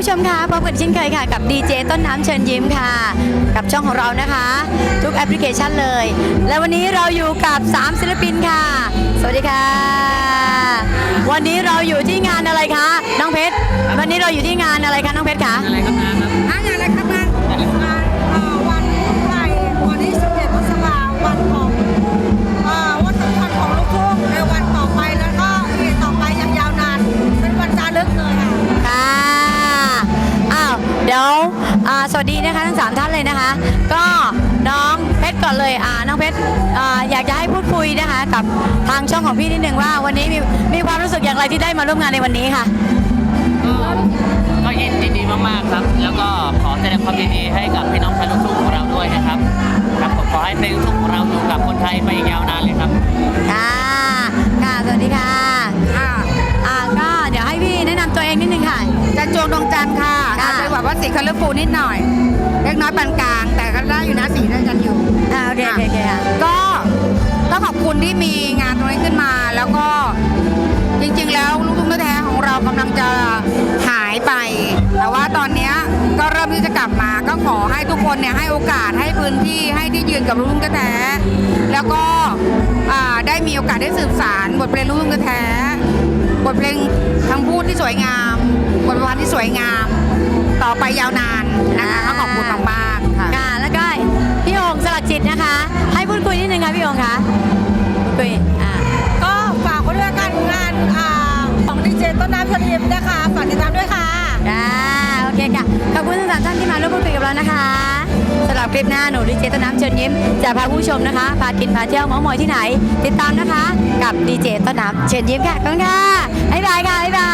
ผู้ชมคะพบกันเช่นเคยค่ะ กับดีเจต้นน้ำเชิญยิ้มค่ะ กับช่องของเรานะคะ ทุกแอปพลิเคชันเลย และวันนี้เราอยู่กับ 3 ศิลปินค่ะ สวัสดีค่ะ วันนี้เราอยู่ที่งานอะไรคะ น้องเพชร วันนี้เราอยู่ที่งานอะไรคะน้องเพชรคะ อ่าสวัสดีนะคะทั้งสามท่านเลยนะคะ ก็น้องเพชรก่อนเลยอ่าน้องเพชรอ่าอยากจะให้พูดคุยนะคะกับทางช่องของพี่นิดนึงว่าวันนี้มีมีความรู้สึกอย่างไรที่ได้มาร่วมงานในวันนี้ค่ะก็ก็ยินยินดีมากๆครับ แล้วก็ขอแสดงความยินดีให้กับพี่น้องชาวลูกทุ่งของเราด้วยนะครับครับผมขอให้เพลงลูกทุ่งของเราอยู่กับคนไทยไปอีกยาวนานเลยครับค่ะค่ะสวัสดีค่ะอ่าอ่าก็เดี๋ยวให้พี่แนะนำตัวเองนิดนึงค่ะจันจวงดวงจันทร์ค่ะ ว่าสีคัลเลอร์ฟูนิดหน่อย เล็กน้อยปานกลาง แต่ก็ได้อยู่นะสีด้วยกันอยู่อ่าโอเคโอเคโอเคค่ะ ก็ต้องขอบคุณที่มีงานตรงนี้ขึ้นมา แล้วก็จริงๆ แล้วลูกทุ่งแท้ๆของเรากำลังจะหายไป แต่ว่าตอนเนี้ยก็เริ่มที่จะกลับมา ก็ขอให้ทุกคนเนี่ยให้โอกาสให้พื้นที่ให้ที่ยืนกับลูกทุ่งแท้ๆแล้วก็อ่าได้มีโอกาสได้สืบสารบทเพลงลูกทุ่งแท้ๆบทเพลงคำพูดที่สวยงาม บทประพันธ์ที่สวยงาม ต่อไปยาวนานนะคะก็ขอบคุณมากๆค่ะ ค่ะแล้วก็พี่โองค์สลักจิตนะคะ ให้พูดคุยนิดนึงค่ะพี่โองค์คะพูดคุยอ่าก็ฝากไว้ด้วยกันงานอ่าของดีเจต้นน้ำชลิมนะคะฝากติดตามด้วยค่ะค่ะโอเคค่ะขอบคุณทั้งสามท่านที่มาร่วมพูดคุยกับเรานะคะสำหรับคลิปหน้าหนูดีเจต้นน้ำเชิญยิ้มจะพาผู้ชมนะคะพากินพาเที่ยวเมอมอยที่ไหน ติดตามนะคะ กับดีเจต้นน้ำเชิญยิ้มค่ะขอบคุณค่ะบ๊ายบายค่ะบ๊ายบายบ๊ายบายเย้